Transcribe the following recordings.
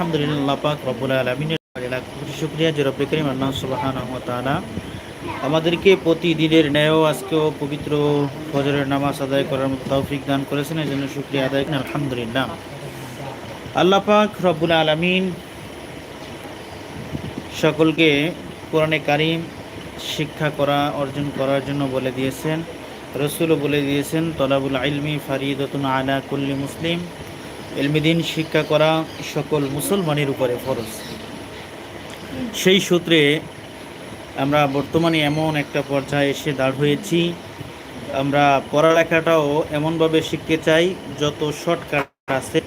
আলহামদুলিল্লাহ, পাক রব্বুল আলমিনের শুক্রিয়া, যে রব্বে করিম আল্লাহ সুবাহানহু তাআলা আমাদেরকে প্রতিদিনের ন্যায় আজকেও পবিত্র ফজরের নামাজ আদায় করার মতো তৌফিক দান করেছেন এই জন্য শুক্রিয়া আদায় করেন আলহামদুলিল্লাহ। আল্লাহ পাক রব্বুল আলমিন সকলকে কোরআনে কারিম শিক্ষা করা, অর্জন করার জন্য বলে দিয়েছেন, রসুলও বলে দিয়েছেন, তলাবুল আলমি ফারিদতুন আলা কুল্লি মুসলিম। এলমিদিন শিক্ষা করা সকল মুসলমানের উপরে ফরজ। সেই সূত্রে আমরা বর্তমানে এমন একটা পর্যায়ে এসে দাঁড় হয়েছি। আমরা পড়ালেখাটাও এমনভাবে শিখতে চাই, যত শর্টকাট আছে,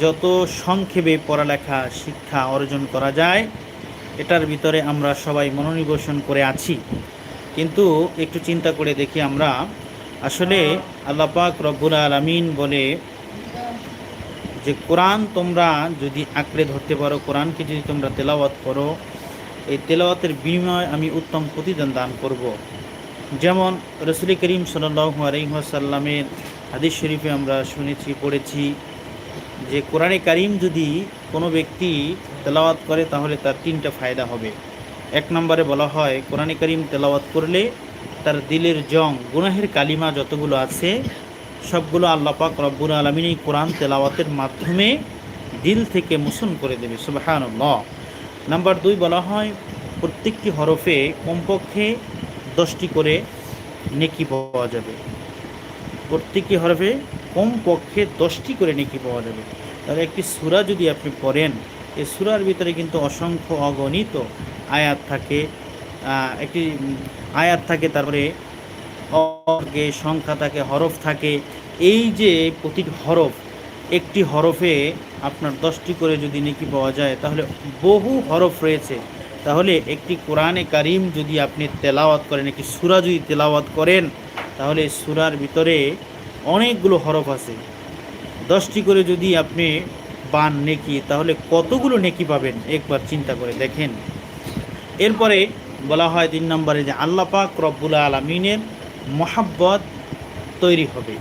যত সংক্ষেপে পড়ালেখা, শিক্ষা অর্জন করা যায়, এটার ভিতরে আমরা সবাই মনোনিবেশন করে আছি। কিন্তু একটু চিন্তা করে দেখি আমরা, আসলে আল্লাপাক রব্বুল আলমিন বলে যে কোরআন তোমরা যদি আঁকড়ে ধরতে পারো, কোরআনকে যদি তোমরা তেলাওয়াত করো, এই তেলাওয়াতের বিনিময়ে আমি উত্তম প্রতিদান দান করব। যেমন রসুল করিম সাল্লু আলহিহাসাল্লামের হাদিস শরীফে আমরা শুনেছি, পড়েছি যে কোরআনে কারিম যদি কোনো ব্যক্তি তেলাওয়াত করে, তাহলে তার তিনটা ফায়দা হবে এক নম্বরে বলা হয়, কোরআনে কারিম তেলাওয়াত করলে তার দিলের জং, গুনাহের কালিমা যতগুলো আছে সবগুলো আল্লাপাক রব্বুর আলমিন এই কোরআন তেলাওয়াতের মাধ্যমে দিল থেকে মোশন করে দেবে সুবাহান নাম্বার দুই বলা হয়, প্রত্যেকটি হরফে কমপক্ষে দশটি করে নেকি পাওয়া যাবে। প্রত্যেকটি হরফে কমপক্ষে দশটি করে নেকি পাওয়া যাবে। তাহলে একটি সুরা যদি আপনি পড়েন, এই সুরার ভিতরে কিন্তু অসংখ্য অগণিত আয়াত থাকে। একটি আয়াত থাকে, তারপরে অর্গে সংখ্যা থাকে, হরফ থাকে। এই যে প্রতিটি হরফ, একটি হরফে আপনার দশটি করে যদি নেকি পাওয়া যায়, তাহলে বহু হরফ রয়েছে। তাহলে একটি কোরআনে কারিম যদি আপনি তেলাওয়াত করেন, একটি সুরা যদি তেলাওয়াত করেন, তাহলে সুরার ভিতরে অনেকগুলো হরফ আছে। দশটি করে যদি আপনি বান নেকি, তাহলে কতগুলো নেকি পাবেন? একবার চিন্তা করে দেখেন। এরপরে বলা হয় তিন নম্বরে যে আল্লাপাক রব্বুল আলমিনের মহাব্বত তৈরি হবে।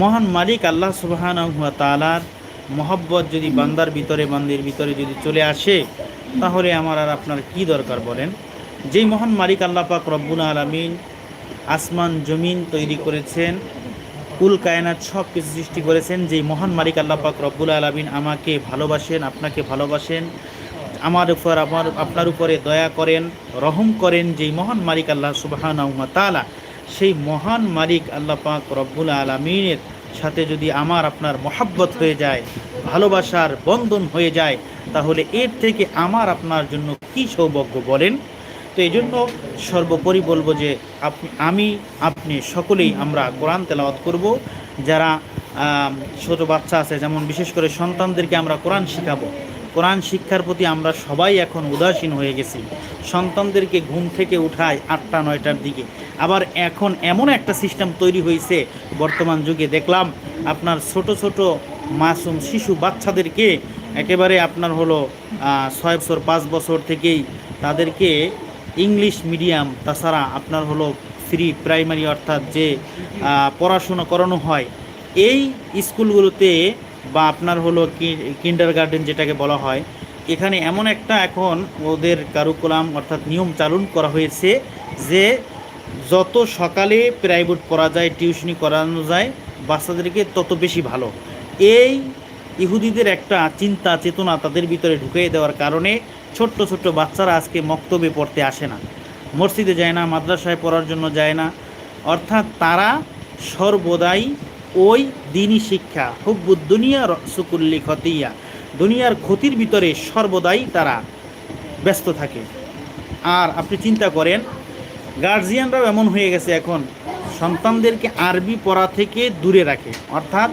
মহান মালিক আল্লাহ সুবাহান তালার মহব্বত যদি বান্দার ভিতরে, বান্দির ভিতরে যদি চলে আসে, তাহলে আমার আর আপনার কি দরকার বলেন? যেই মহান মালিক আল্লাহ পাক রব্বুল আলমিন আসমান, জমিন তৈরি করেছেন, কুল কায়নাত সব কিছু সৃষ্টি করেছেন, যেই মহান মালিক আল্লাহ পাক রব্বুল আলমিন আমাকে ভালোবাসেন, আপনাকে ভালোবাসেন, আমার উপর, আমার, আপনার উপরে দয়া করেন, রহম করেন, যেই মহান মালিক আল্লাহ সুবাহান তালা সেই মহান মালিক আল্লাহ পাক রব্বুল আলমিনের সাথে যদি আমার আপনার মহাব্বত হয়ে যায়, ভালোবাসার বন্ধন হয়ে যায়, তাহলে এর থেকে আমার আপনার জন্য কি সৌভাগ্য বলেন? তো এই জন্য সর্বোপরি বলব যে আপনি, আমি, আপনি সকলেই আমরা কোরআন তেলাওয়াত করব। যারা ছোট বাচ্চা আছে, যেমন বিশেষ করে সন্তানদেরকে আমরা কোরআন শিখাবো। কোরআন শিক্ষার প্রতি আমরা সবাই এখন উদাসীন হয়ে গেছি। সন্তানদেরকে ঘুম থেকে উঠায় আটটা, নয়টার দিকে। আবার এখন এমন একটা সিস্টেম তৈরি হয়েছে, বর্তমান যুগে। দেখলাম আপনার ছোট ছোট মাসুম শিশু বাচ্চাদেরকে একেবারে আপনার হলো ছয় বছর, পাঁচ বছর থেকেই তাদেরকে ইংলিশ মিডিয়াম, তাছাড়া আপনার হলো ফ্রি প্রাইমারি অর্থাৎ যে পড়াশোনা করানো হয়, এই স্কুলগুলোতে বা আপনার হলো কিন্ডার গার্ডেন যেটাকে বলা হয়, এখানে এমন একটা এখন ওদের কারুকুলাম অর্থাৎ নিয়ম চালন করা হয়েছে যে যত সকালে প্রাইভেট পড়া যায় টিউশনি করানো যায়, বাচ্চাদেরকে তত বেশি ভালো। এই ইহুদিদের একটা চিন্তা, চেতনা তাদের ভিতরে ঢুকিয়ে দেওয়ার কারণে ছোট্ট ছোট্ট বাচ্চারা আজকে মক্তবে পড়তে আসে না। মসজিদে যায় না, মাদ্রাসায় পড়ার জন্য যায় না। অর্থাৎ তারা সর্বদাই ওই দিনই শিক্ষা। হুব্বুদ দুনিয়া সুকুল্লি খতিয়া দুনিয়ার ক্ষতির ভিতরে সর্বদাই তারা ব্যস্ত থাকে। আর আপনি চিন্তা করেন গার্জিয়ানরাও এমন হয়ে গেছে এখন, সন্তানদেরকে আরবি পড়া থেকে দূরে রাখে। অর্থাৎ,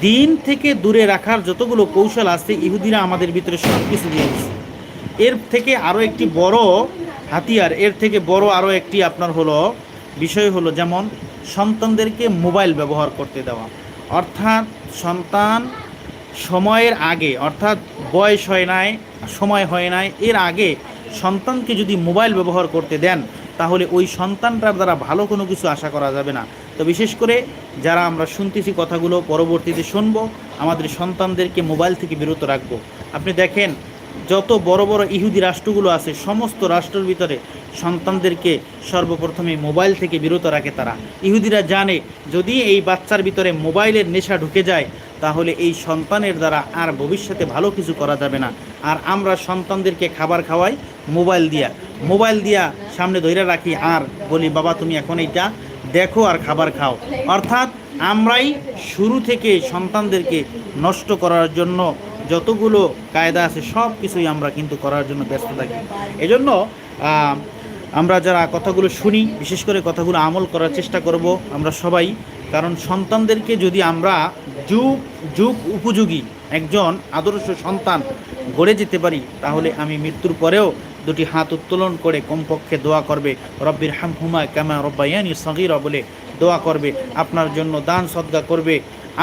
দিন থেকে দূরে রাখার যতগুলো কৌশল আছে, ইহুদিরা আমাদের ভিতরে সব কিছু দিয়ে এর থেকে আরও একটি বড় হাতিয়ার, এর থেকে বড় আরও একটি আপনার হলো বিষয় হলো যেমন সন্তানদেরকে মোবাইল ব্যবহার করতে দেওয়া। অর্থাৎ সন্তান সময়ের আগে, অর্থাৎ বয়স হয় নাই, সময় হয় নাই, এর আগে সন্তানকে যদি মোবাইল ব্যবহার করতে দেন, তাহলে ওই সন্তানটার দ্বারা ভালো কোনো কিছু আশা করা যাবে না। তো বিশেষ করে যারা আমরা শুনতেছি কথাগুলো, পরবর্তীতে শুনব, আমাদের সন্তানদেরকে মোবাইল থেকে বিরত রাখব। আপনি দেখেন, যত বড় বড় ইহুদি রাষ্ট্রগুলো আছে, সমস্ত রাষ্ট্রের ভিতরে সন্তানদেরকে সর্বপ্রথমে মোবাইল থেকে বিরত রাখে তারা। ইহুদিরা জানে, যদি এই বাচ্চার ভিতরে মোবাইলের নেশা ঢুকে যায়, তাহলে এই সন্তানের দ্বারা আর ভবিষ্যতে ভালো কিছু করা যাবে না। আর আমরা সন্তানদেরকে খাবার খাওয়াই, মোবাইল দিয়া। মোবাইল দিয়া সামনে ধরে রাখি, আর বলি, বাবা, তুমি এখন এইটা দেখো আর খাবার খাও। অর্থাৎ আমরাই শুরু থেকে সন্তানদেরকে নষ্ট করার জন্য যতগুলো কায়দা আছে সব কিছুই আমরা কিন্তু করার জন্য ব্যস্ত থাকি। এজন্য আমরা যারা কথাগুলো শুনি, বিশেষ করে কথাগুলো আমল করার চেষ্টা করব আমরা সবাই, কারণ সন্তানদেরকে যদি আমরা যুগ যুগ উপযোগী একজন আদর্শ সন্তান গড়ে যেতে পারি, তাহলে আমি মৃত্যুর পরেও দুটি হাত উত্তোলন করে কমপক্ষে দোয়া করবে। রব্বির হাম হুমা কামা রব্বাইয়ানি সগিরা বলে দোয়া করবে, আপনার জন্য দান সদ্গা করবে।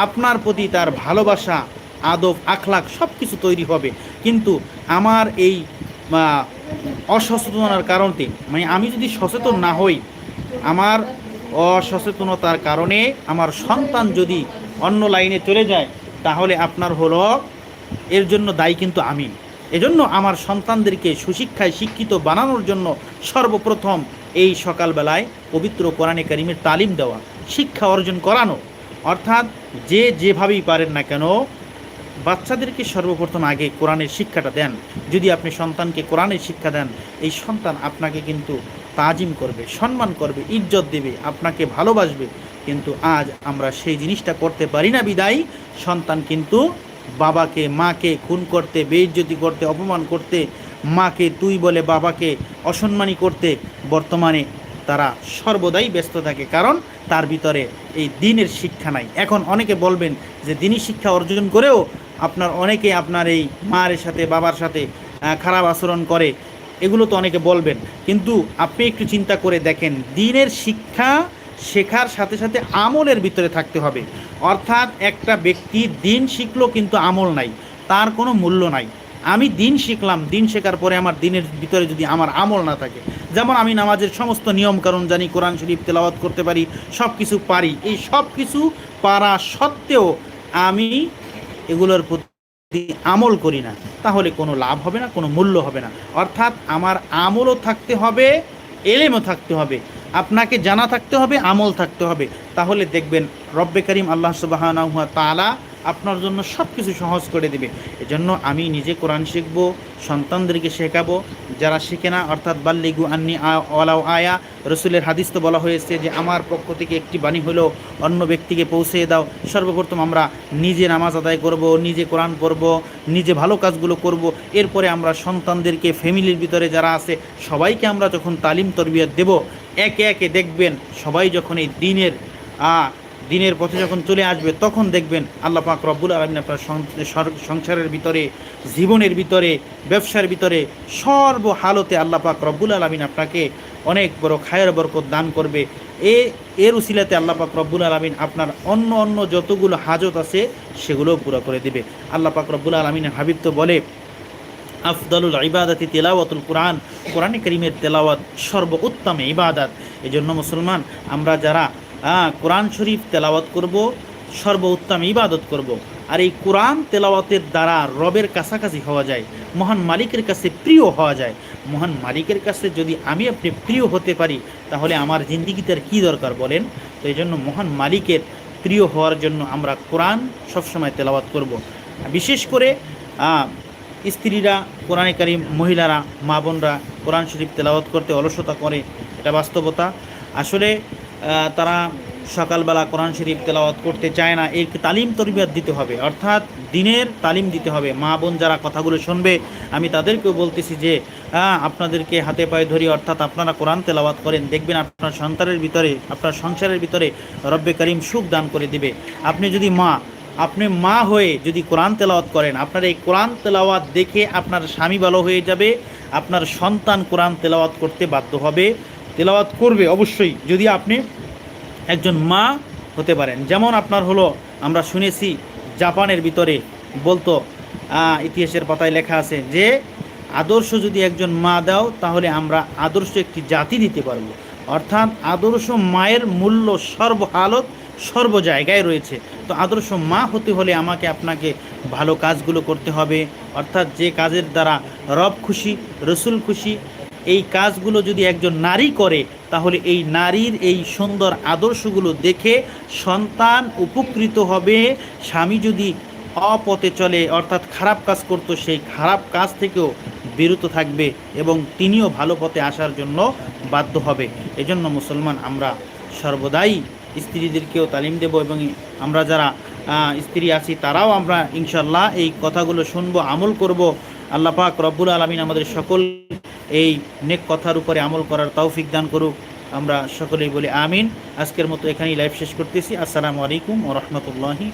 আপনার প্রতি তার ভালোবাসা, আদব আখলাক সব কিছু তৈরি হবে। কিন্তু আমার এই অসচেতনার কারণে মানে আমি যদি সচেতন না হই, আমার অসচেতনতার কারণে আমার সন্তান যদি অন্য লাইনে চলে যায়, তাহলে আপনার হলো, এর জন্য দায়ী কিন্তু আমি। এজন্য আমার সন্তানদেরকে সুশিক্ষায় শিক্ষিত বানানোর জন্য সর্বপ্রথম এই সকালবেলায় পবিত্র কোরআনে কারিমের তালিম দেওয়া, শিক্ষা অর্জন করানো। অর্থাৎ যে যেভাবেই পারেন না কেন বাচ্চাদেরকে সর্বপ্রথম আগে কোরআনের শিক্ষাটা দেন। যদি আপনি সন্তানকে কোরআনের শিক্ষা দেন, এই সন্তান আপনাকে কিন্তু তাজিম করবে, সম্মান করবে, ইজ্জত দেবে, আপনাকে ভালোবাসবে। কিন্তু আজ আমরা সেই জিনিসটা করতে পারি না বিদায়। সন্তান কিন্তু বাবাকে, মাকে খুন করতে, বেইজ্জতি করতে, অপমান করতে, মাকে তুই বলে বাবাকে অসম্মানী করতে, বর্তমানে তারা সর্বদাই ব্যস্ত থাকে। কারণ তার ভিতরে এই দিনের শিক্ষা নাই। এখন অনেকে বলবেন যে দিনী শিক্ষা অর্জন করেও আপনার অনেকে আপনার এই মায়ের সাথে, বাবার সাথে খারাপ আচরণ করে, এগুলো তো অনেকে বলবেন। কিন্তু আপনি একটু চিন্তা করে দেখেন, দিনের শিক্ষা শেখার সাথে সাথে আমলের ভিতরে থাকতে হবে। অর্থাৎ একটা ব্যক্তি দিন শিখলো কিন্তু আমল নাই, তার কোনো মূল্য নাই। আমি দিন শিখলাম, দিন শেখার পরে আমার দিনের ভিতরে যদি আমার আমল না থাকে, যেমন আমি নামাজের সমস্ত নিয়ম কারণ জানি, কোরআন শরীফ তেলাওয়াত করতে পারি সব কিছু পারি, এই সব কিছু পারা সত্ত্বেও আমি এগুলোর প্রতি আমল করি না, তাহলে কোনো লাভ হবে না, কোনো মূল্য হবে না। অর্থাৎ আমার আমলও থাকতে হবে, এলেমও থাকতে হবে, আপনাকে জানা থাকতে হবে, আমল থাকতে হবে। তাহলে দেখবেন রব্বে করিম আল্লাহ সুবাহ তালা আপনার জন্য সব কিছু সহজ করে দেবে। এজন্য আমি নিজে কোরআন শিখব, সন্তানদেরকে শেখাবো। যারা শিখে না, অর্থাৎ বাল্লিগু আন্নি আ- ওয়ালাও আয়া, রসুলের হাদিস তো বলা হয়েছে যে, আমার পক্ষ থেকে একটি বাণী হলো, অন্য ব্যক্তিকে পৌঁছে দাও। সর্বপ্রথম আমরা নিজে নামাজ আদায় করব, নিজে কোরআন করব নিজে ভালো কাজগুলো করব। এরপরে আমরা সন্তানদেরকে, ফ্যামিলির ভিতরে যারা আছে, সবাইকে আমরা যখন তালিম তরবিয়ত দেব, একে একে দেখবেন সবাই যখন এই দিনের দিনের পথে যখন চলে আসবে, তখন দেখবেন আল্লাহ পাক রব্বুল আলমিন আপনার সংসারের ভিতরে, জীবনের ভিতরে, ব্যবসার ভিতরে সর্ব হালতে আল্লাহ পাক রব্বুল আলমিন আপনাকে অনেক বড় খায়ের বরকত দান করবে। এ, এর উসিলাতে আল্লাহ পাক রব্বুল আলমিন আপনার অন্য অন্য যতগুলো হাজত আছে, সেগুলোও পুরো করে দেবে। আল্লাহ পাক রব্বুল আলমিনের হাবিব তো বলে, আফদলুল ইবাদাতি তেলাওয়াতুল কোরআন। কোরআনে করিমের তেলাওয়াত সর্ব উত্তম ইবাদাত। এই জন্য মুসলমান, আমরা যারা আহ, কোরআন শরীফ তেলাওয়াত করব সর্ব উত্তম ইবাদত করব। আর এই কোরআন তেলাওয়াতের দ্বারা রবের কাছাকাছি হওয়া যায় মহান মালিকের কাছে প্রিয় হওয়া যায় মহান মালিকের কাছে যদি আমি আপনি প্রিয় হতে পারি তাহলে আমার জিন্দিগিতে আর কী দরকার বলেন তো এই জন্য মহান মালিকের প্রিয় হওয়ার জন্য আমরা কোরআন সবসময় তেলাওয়াত করব। বিশেষ করে স্ত্রীরা কোরআনে কারিম মহিলারা মা বোনরা কোরআন শরীফ তেলাওয়াত করতে অলসতা করে এটা বাস্তবতা আসলে তারা সকালবেলা কোরআন শরীফ তেলাওয়াত করতে চায় না। এর তালিম তরবিয়াত দিতে হবে। অর্থাৎ দিনের তালিম দিতে হবে। মা বোন যারা কথাগুলো শুনবে, আমি তাদেরকেও বলতেছি যে আপনাদেরকে হাতে পায়ে ধরি অর্থাৎ আপনারা কোরআন তেলাওয়াত করেন। দেখবেন আপনার সন্তানের ভিতরে, আপনার সংসারের ভিতরে রব্বে করিম সুখ দান করে দিবে। আপনি যদি মা, আপনি মা হয়ে যদি কোরআন তেলাওয়াত করেন, আপনার এই কোরআন তেলাওয়াত দেখে আপনার স্বামী ভালো হয়ে যাবে, আপনার সন্তান কোরআন তেলাওয়াত করতে বাধ্য হবে। তেলাওয়াত করবে অবশ্যই যদি আপনি একজন মা হতে পারেন। যেমন আপনার হলো, আমরা শুনেছি জাপানের ভিতরে বলতো ইতিহাসের পাতায় লেখা আছে যে, আদর্শ যদি একজন মা দাও, তাহলে আমরা আদর্শ একটি জাতি দিতে পারব। অর্থাৎ আদর্শ মায়ের মূল্য সর্বহালত সর্ব জায়গায় রয়েছে। তো আদর্শ মা হতে হলে আমাকে আপনাকে ভালো কাজগুলো করতে হবে। অর্থাৎ যে কাজের দ্বারা রব খুশি, রসুল খুশি এই কাজগুলো যদি একজন নারী করে, তাহলে এই নারীর এই সুন্দর আদর্শগুলো দেখে সন্তান উপকৃত হবে। স্বামী যদি অপথে চলে, অর্থাৎ খারাপ কাজ করতো, সেই খারাপ কাজ থেকেও বিরত থাকবে এবং তিনিও ভালো পথে আসার জন্য বাধ্য হবে। এজন্য মুসলমান, আমরা সর্বদাই স্ত্রীদেরকেও তালিম দেব এবং আমরা যারা স্ত্রী আছি, তারাও আমরা ইনশাল্লাহ এই কথাগুলো শুনব, আমল করব। আল্লাহ পাক রব্বুল আলমিন আমাদের সকল এই নেক কথার উপরে আমল করার তৌফিক দান করুক। আমরা সকলেই বলি আমিন। আজকের মতো এখানেই লাইভ শেষ করতেছি। আসসালামু আলাইকুম ও রহমতুল্লাহি